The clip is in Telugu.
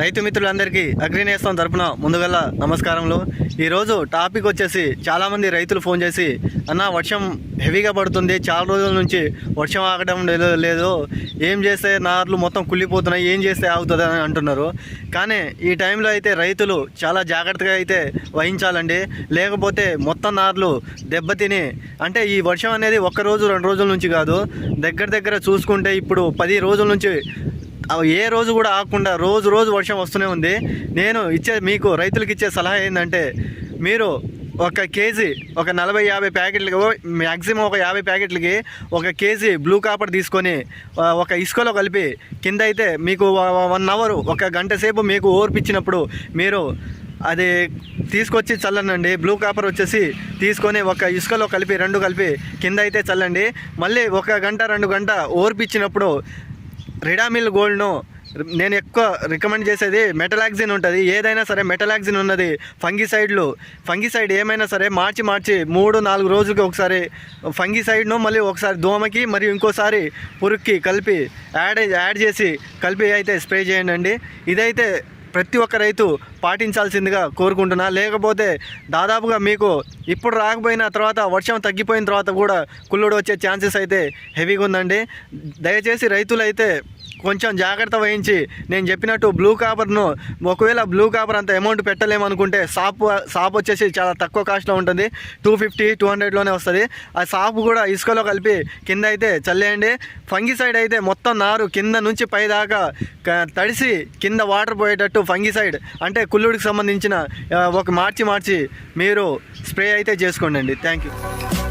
రైతు మిత్రులందరికీ అగ్రినేస్తం తరపున ముందుగల నమస్కారంలో ఈరోజు టాపిక్ వచ్చేసి చాలామంది రైతులు ఫోన్ చేసి అన్న వర్షం హెవీగా పడుతుంది చాలా రోజుల నుంచి వర్షం ఆగడం లేదు లేదు. ఏం చేస్తే నార్లు మొత్తం కుళ్ళిపోతున్నాయి ఏం చేస్తే ఆగుతుంది అని అంటున్నారు. కానీ ఈ టైంలో అయితే రైతులు చాలా జాగ్రత్తగా అయితే వహించాలండి. లేకపోతే మొత్తం నార్లు దెబ్బతిని అంటే ఈ వర్షం అనేది ఒక్క రోజు రెండు రోజుల నుంచి కాదు దగ్గర దగ్గర చూసుకుంటే ఇప్పుడు పది రోజుల నుంచి ఏ రోజు కూడా ఆగకుండా రోజు రోజు వర్షం వస్తూనే ఉంది. నేను ఇచ్చే మీకు రైతులకు ఇచ్చే సలహా ఏంటంటే మీరు ఒక కేజీ ఒక నలభై యాభై ప్యాకెట్లకి మ్యాక్సిమం ఒక యాభై ప్యాకెట్లకి ఒక కేజీ బ్లూ కాపర్ తీసుకొని ఒక ఇసుకలో కలిపి కింద అయితే మీకు వన్ అవర్ ఒక గంట సేపు మీకు ఓర్పిచ్చినప్పుడు మీరు అది తీసుకొచ్చి చల్లనండి. బ్లూ కాపర్ వచ్చేసి తీసుకొని ఒక ఇసుకలో కలిపి రెండు కలిపి కింద అయితే చల్లండి. మళ్ళీ ఒక గంట రెండు గంట ఓర్పిచ్చినప్పుడు రిడామిల్ గోల్డ్ను నేను ఎక్కువ రికమెండ్ చేసేది మెటలాక్సిన్ ఉంటుంది. ఏదైనా సరే మెటలాక్సిన్ ఉన్నది. ఫంగిసైడ్లు. ఫంగిసైడ్ ఏమైనా సరే మార్చి మార్చి మూడు నాలుగు రోజులకి ఒకసారి ఫంగిసైడ్ను మళ్ళీ ఒకసారి దోమకి మరియు ఇంకోసారి పురుక్కి కలిపి యాడ్ యాడ్ చేసి కలిపి అయితే స్ప్రే చేయండి ఇదైతే ప్రతి ఒక్క రైతు పాటించాల్సిందిగా కోరుకుంటున్నా. లేకపోతే దాదాపుగా మీకు ఇప్పుడు రాకపోయిన తర్వాత వర్షం తగ్గిపోయిన తర్వాత కూడా కుళ్ళుడు వచ్చే ఛాన్సెస్ అయితే హెవీగా ఉందండి. దయచేసి రైతులైతే కొంచెం జాగ్రత్త వహించి నేను చెప్పినట్టు బ్లూ కాపర్ను ఒకవేళ బ్లూ కాపర్ అంత అమౌంట్ పెట్టలేమనుకుంటే సాప్ సాప్ వచ్చేసి చాలా తక్కువ కాస్ట్లో ఉంటుంది. టూ ఫిఫ్టీ టూ హండ్రెడ్లోనే వస్తుంది. ఆ సాప్ కూడా ఇసుకలో కలిపి కింద అయితే చల్లేయండి. ఫంగిసైడ్ అయితే మొత్తం నారు కింద నుంచి పై దాకా తడిసి కింద వాటర్ పోయేటట్టు ఫంగిసైడ్ అంటే కుళ్ళుడికి సంబంధించిన ఒక మార్చి మార్చి మీరు స్ప్రే అయితే చేసుకోండి థ్యాంక్ యూ